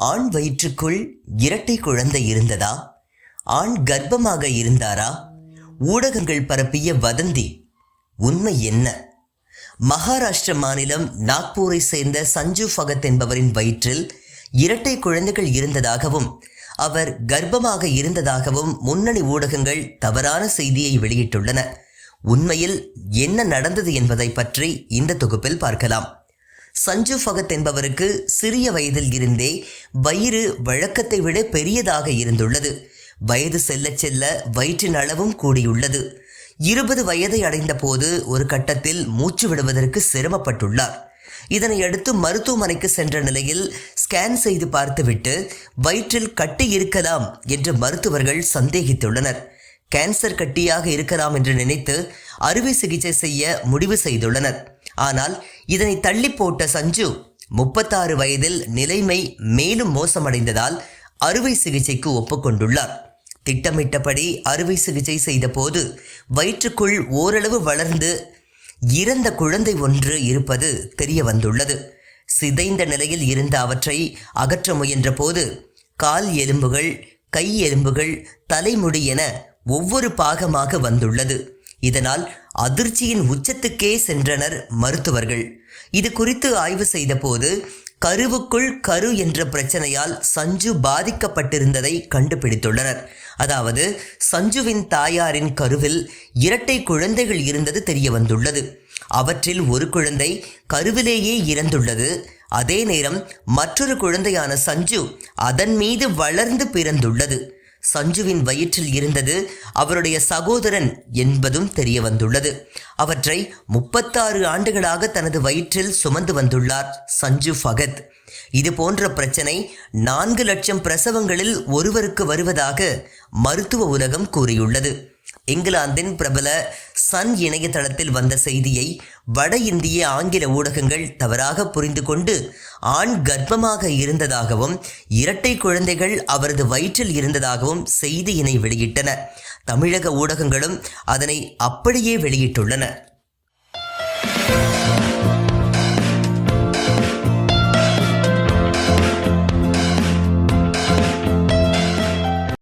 ஆண் வயிற்றுக்குள் இரட்டை குழந்தை இருந்ததா? ஆண் கர்ப்பமாக இருந்தாரா? ஊடகங்கள் பரப்பிய வதந்தி உண்மை என்ன? மகாராஷ்டிர மாநிலம் நாக்பூரை சேர்ந்த சஞ்சு ஃபகத் என்பவரின் வயிற்றில் இரட்டை குழந்தைகள் இருந்ததாகவும் அவர் கர்ப்பமாக இருந்ததாகவும் முன்னணி ஊடகங்கள் தவறான செய்தியை வெளியிட்டுள்ளன. உண்மையில் என்ன நடந்தது என்பதை பற்றி இந்த தொகுப்பில் பார்க்கலாம். சஞ்சு ஃபகத் என்பவருக்கு சிறிய வயதில் இருந்தே வயிறு வழக்கத்தை விட பெரியதாக இருந்துள்ளது. வயது செல்லச் செல்ல வயிற்றின் அளவும் கூடியுள்ளது. இருபது வயதை அடைந்த போது ஒரு கட்டத்தில் மூச்சு விடுவதற்கு சிரமப்பட்டுள்ளார். இதனையடுத்து மருத்துவமனைக்கு சென்ற நிலையில் ஸ்கேன் செய்து பார்த்துவிட்டு வயிற்றில் கட்டி இருக்கலாம் என்று மருத்துவர்கள் சந்தேகித்துள்ளனர். கேன்சர் கட்டியாக இருக்கலாம் என்று நினைத்து அறுவை சிகிச்சை செய்ய முடிவு செய்துள்ளனர். ஆனால் இதனை தள்ளி போட்ட சஞ்சு முப்பத்தாறு வயதில் நிலைமை மேலும் மோசமடைந்ததால் அறுவை சிகிச்சைக்கு ஒப்புக்கொண்டுள்ளார். திட்டமிட்டபடி அறுவை சிகிச்சை செய்தபோது வயிற்றுக்குள் ஓரளவு வளர்ந்து இறந்த குழந்தை ஒன்று இருப்பது தெரிய வந்துள்ளது சிதைந்த நிலையில் இருந்த அவற்றை அகற்ற முயன்ற போது கால் எலும்புகள் கை எலும்புகள் தலைமுடி என ஒவ்வொரு பாகமாக வந்துள்ளது. இதனால் அதிர்ச்சியின் உச்சத்துக்கே சென்றனர் மருத்துவர்கள். இது குறித்து ஆய்வு செய்தபோது கருவுக்குள் கரு என்ற பிரச்சனையால் சஞ்சு பாதிக்கப்பட்டிருந்ததை கண்டுபிடித்துள்ளனர். அதாவது சஞ்சுவின் தாயாரின் கருவில் இரட்டை குழந்தைகள் இருந்தது தெரிய வந்துள்ளது அவற்றில் ஒரு குழந்தை கருவிலேயே இறந்துள்ளது. அதே நேரம் மற்றொரு குழந்தையான சஞ்சு அதன் மீது வளர்ந்து பிறந்துள்ளது. சஞ்சுவின் வயிற்றில் இருந்தது. அவருடைய சகோதரன் என்பதும் தெரிய வந்துள்ளது. அவற்றை முப்பத்தாறு ஆண்டுகளாக தனது வயிற்றில் சுமந்து வந்துள்ளார் சஞ்சு ஃபகத். இது போன்ற பிரச்சனை நான்கு லட்சம் பிரசவங்களில் ஒருவருக்கு வருவதாக மருத்துவ உலகம் கூறியுள்ளது. இங்கிலாந்தின் பிரபல சன் இணையதளத்தில் வந்த செய்தியை வட இந்திய ஆங்கில ஊடகங்கள் தவறாக புரிந்து கொண்டு ஆண் கர்ப்பமாக இருந்ததாகவும் இரட்டை குழந்தைகள் அவரது வயிற்றில் இருந்ததாகவும் செய்தியினை வெளியிட்டன. தமிழக ஊடகங்களும் அதனை அப்படியே வெளியிட்டுள்ளன.